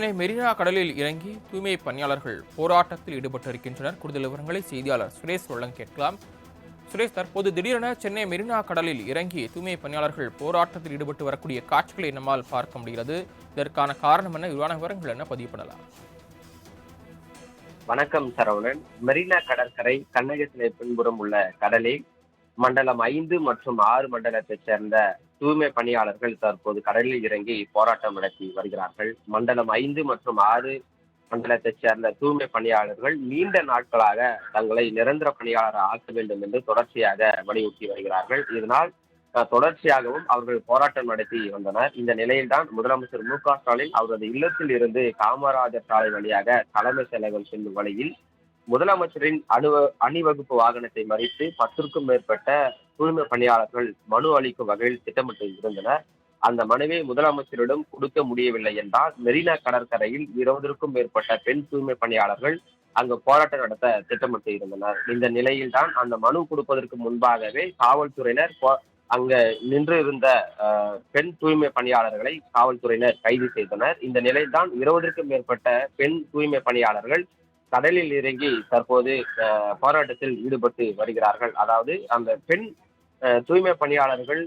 சென்னை மெரினா கடலில் இறங்கி தூய்மை பணியாளர்கள் போராட்டத்தில் ஈடுபட்டிருக்கின்றனர். கூடுதல் விவரங்களை செய்தியாளர் சுரேஷ் வழங்க கேட்கலாம். சுரேஷ் தற்போது திடீரென சென்னை மெரினா கடலில் இறங்கி தூய்மை பணியாளர்கள் போராட்டத்தில் ஈடுபட்டு வரக்கூடிய காட்சிகளை நம்மால் பார்க்க முடிகிறது. இதற்கான காரணம் என்ன? விரிவான விவரங்கள் என்ன? பதிவு பண்ணலாம். வணக்கம் சரவணன். மெரினா கடற்கரை கண்ணகத்திலே பின்புறம் உள்ள கடலில் மண்டலம் ஐந்து மற்றும் ஆறு மண்டலத்தைச் சேர்ந்த தூய்மை பணியாளர்கள் தற்போது கடலில் இறங்கி போராட்டம் நடத்தி வருகிறார்கள். மண்டலம் ஐந்து மற்றும் ஆறு மண்டலத்தைச் சேர்ந்த தூய்மை பணியாளர்கள் நீண்ட நாட்களாக தங்களை நிரந்தர பணியாளர் ஆக்க வேண்டும் என்று தொடர்ச்சியாக வலியுறுத்தி வருகிறார்கள். இதனால் தொடர்ச்சியாகவும் அவர்கள் போராட்டம் நடத்தி வந்தனர். இந்த நிலையில்தான் முதலமைச்சர் மு க ஸ்டாலின் அவரது இல்லத்தில் இருந்து காமராஜர் சாலை வழியாக தலைமை செயலகம் செல்லும் வழியில் முதலமைச்சரின் அணுவ அணிவகுப்பு வாகனத்தை மறித்து பத்திற்கும் மேற்பட்ட தூய்மை பணியாளர்கள் மனு அளிக்கும் வகையில் திட்டமிட்டு இருந்தனர். அந்த மனுவை முதலமைச்சரிடம் கொடுக்க முடியவில்லை என்றால் மெரினா கடற்கரையில் இருபதற்கும் மேற்பட்ட பெண் தூய்மை பணியாளர்கள் அங்கு போராட்டம் நடத்த திட்டமிட்டு இருந்தனர். இந்த நிலையில்தான் அந்த மனு கொடுப்பதற்கு முன்பாகவே காவல்துறையினர் அங்க நின்று இருந்த பெண் தூய்மை பணியாளர்களை காவல்துறையினர் கைது செய்தனர். இந்த நிலையில்தான் இருபதற்கும் மேற்பட்ட பெண் தூய்மை பணியாளர்கள் கடலில் இறங்கி தற்போது போராட்டத்தில் ஈடுபட்டு வருகிறார்கள். அதாவது அந்த பெண் தூய்மை பணியாளர்கள்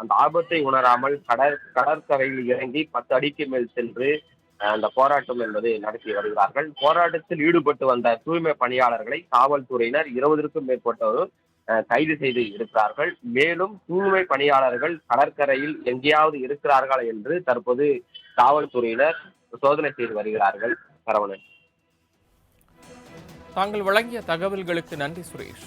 அந்த ஆபத்தை உணராமல் கடற் கடற்கரையில் இறங்கி பத்து அடிக்கு மேல் சென்று அந்த போராட்டம் என்பது நடத்தி வருகிறார்கள். போராட்டத்தில் ஈடுபட்டு வந்த தூய்மை பணியாளர்களை காவல்துறையினர் இருபதற்கும் மேற்பட்டவரும் கைது செய்து இருக்கிறார்கள். மேலும் தூய்மை பணியாளர்கள் கடற்கரையில் எங்கேயாவது இருக்கிறார்கள் என்று தற்போது காவல்துறையினர் சோதனை செய்து வருகிறார்கள். சரவணன். தாங்கள் வழங்கிய தகவல்களுக்கு நன்றி சுரேஷ்.